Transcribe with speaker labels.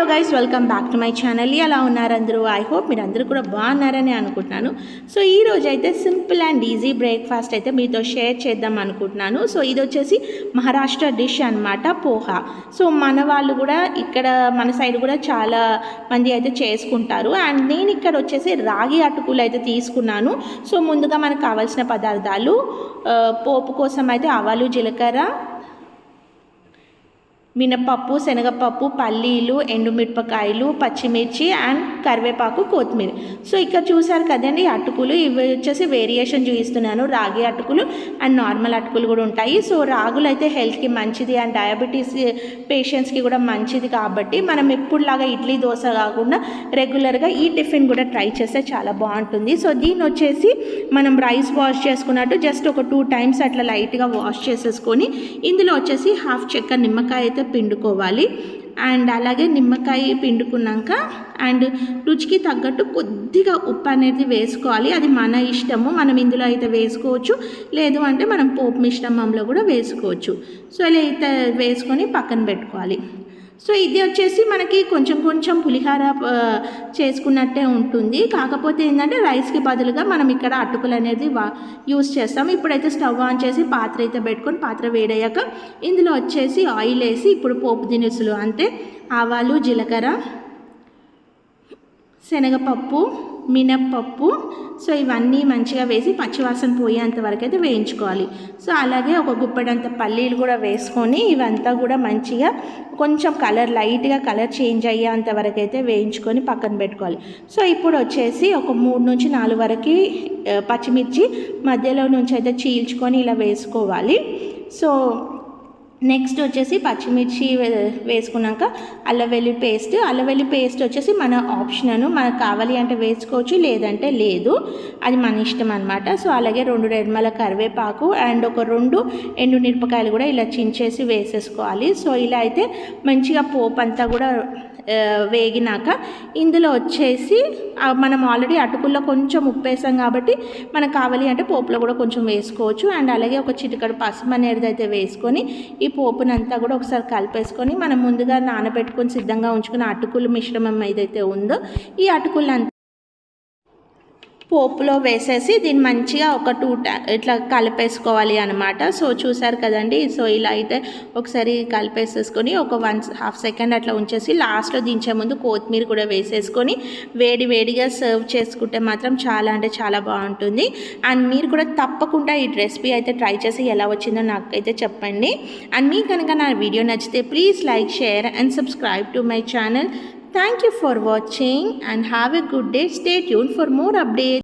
Speaker 1: Hello guys welcome back to my channel ఎలా ఉన్నారు అందరూ? ఐ హోప్ మీరు అందరూ కూడా బాగున్నారని అనుకుంటున్నాను. సో ఈ రోజు అయితే సింపుల్ అండ్ ఈజీ బ్రేక్ఫాస్ట్ అయితే మీతో షేర్ చేద్దాం అనుకుంటున్నాను. సో ఇది వచ్చేసి మహారాష్ట్ర డిష్ అన్నమాట పోహా. సో మన వాళ్ళు కూడా ఇక్కడ మన సైడ్ కూడా చాలా మంది అయితే చేసుకుంటారు. అండ్ నేను ఇక్కడ వచ్చేసి రాగి అటుకులు అయితే తీసుకున్నాను. సో ముందుగా మనకు కావాల్సిన పదార్థాలు uh, పోపు కోసం అయితే ఆవాలు జీలకర్ర మినపప్పు శనగపప్పు పల్లీలు ఎండుమిరపకాయలు పచ్చిమిర్చి అండ్ కరివేపాకు కొత్తిమీర. సో ఇక్కడ చూసారు కదండి అటుకులు ఇవి వచ్చేసి వేరియేషన్ చూపిస్తున్నాను. రాగి అటుకులు అండ్ నార్మల్ అటుకులు కూడా ఉంటాయి. సో రాగులు అయితే హెల్త్కి మంచిది అండ్ డయాబెటీస్ పేషెంట్స్కి కూడా మంచిది కాబట్టి మనం ఎప్పుడులాగా ఇడ్లీ దోశ కాకుండా రెగ్యులర్గా ఈ టిఫిన్ కూడా ట్రై చేస్తే చాలా బాగుంటుంది. సో దీని వచ్చేసి మనం రైస్ వాష్ చేసుకున్నట్టు జస్ట్ ఒక టూ టైమ్స్ అట్లా లైట్గా వాష్ చేసేసుకొని ఇందులో వచ్చేసి హాఫ్ చెక్క నిమ్మకాయ అయితే పిండుకోవాలి. అండ్ అలాగే నిమ్మకాయ పిండుకున్నాక అండ్ రుచికి తగ్గట్టు కొద్దిగా ఉప్పు అనేది వేసుకోవాలి. అది మన ఇష్టము మనం ఇందులో అయితే వేసుకోవచ్చు. లేదు అంటే మనం పోపు మిశ్రమంలో కూడా వేసుకోవచ్చు. సో ఇలా అయితే వేసుకొని పక్కన పెట్టుకోవాలి. సో ఇది వచ్చేసి మనకి కొంచెం కొంచెం పులిహార చేసుకున్నట్టే ఉంటుంది. కాకపోతే ఏంటంటే రైస్కి బదులుగా మనం ఇక్కడ అటుకులు అనేది వా యూస్ చేస్తాం. ఇప్పుడైతే స్టవ్ ఆన్ చేసి పాత్ర అయితే పెట్టుకొని పాత్ర వేడయ్యాక ఇందులో వచ్చేసి ఆయిల్ వేసి ఇప్పుడు పోపు దినుసులు అంటే ఆవాలు జీలకర్ర శనగపప్పు మినప్పప్పు. సో ఇవన్నీ మంచిగా వేసి పచ్చివాసన పోయేంత వరకు అయితే వేయించుకోవాలి. సో అలాగే ఒక గుప్పెడంత పల్లీలు కూడా వేసుకొని ఇవంతా కూడా మంచిగా కొంచెం కలర్ లైట్గా కలర్ చేంజ్ అయ్యేంత వరకు అయితే వేయించుకొని పక్కన పెట్టుకోవాలి. సో ఇప్పుడు వచ్చేసి ఒక మూడు నుంచి నాలుగు వరకు పచ్చిమిర్చి మధ్యలో నుంచి అయితే చీల్చుకొని ఇలా వేసుకోవాలి. సో నెక్స్ట్ వచ్చేసి పచ్చిమిర్చి వే- వేసుకున్నాక అల్లవెల్లి పేస్ట్. అల్లవెల్లి పేస్ట్ వచ్చేసి మన ఆప్షన్ మనకు కావాలి అంటే వేసుకోవచ్చు లేదంటే లేదు. అది మన ఇష్టం అనమాట సో అలాగే రెండు రెడ్మల కరివేపాకు అండ్ ఒక రెండు ఎండు మిరపకాయలు కూడా ఇలా చించేసి వేసేసుకోవాలి. సో ఇలా అయితే మంచిగా పోపు అంతా కూడా వేగినాక ఇందులో వచ్చేసి మనం ఆల్రెడీ అటుకుల్లో కొంచెం ఉప్పు వేసాం కాబట్టి మనకు కావాలి అంటే పోపులో కూడా కొంచెం వేసుకోవచ్చు. అండ్ అలాగే ఒక చిటికడు పసుపు అనేది అయితే వేసుకొని ఈ పోపునంతా కూడా ఒకసారి కలిపేసుకొని మనం ముందుగా నానబెట్టుకొని సిద్ధంగా ఉంచుకున్న అటుకులు మిశ్రమం ఏదైతే ఉందో ఈ అటుకులంతా పోపులో వేసేసి దీన్ని మంచిగా ఒక టూ ఇట్లా కలిపేసుకోవాలి అనమాట సో చూసారు కదండి? సో ఇలా అయితే ఒకసారి కలిపేసేసుకొని ఒక వన్ హాఫ్ సెకండ్ అట్లా ఉంచేసి లాస్ట్లో దించే ముందు కొత్తిమీర కూడా వేసేసుకొని వేడి వేడిగా సర్వ్ చేసుకుంటే మాత్రం చాలా అంటే చాలా బాగుంటుంది. అండ్ మీరు కూడా తప్పకుండా ఈ రెసిపీ అయితే ట్రై చేసి ఎలా వచ్చిందో నాకైతే చెప్పండి. అండ్ మీకు కనుక నా వీడియో నచ్చితే please like share and subscribe to my channel. Thank you for watching and have a good day. Stay tuned for more updates.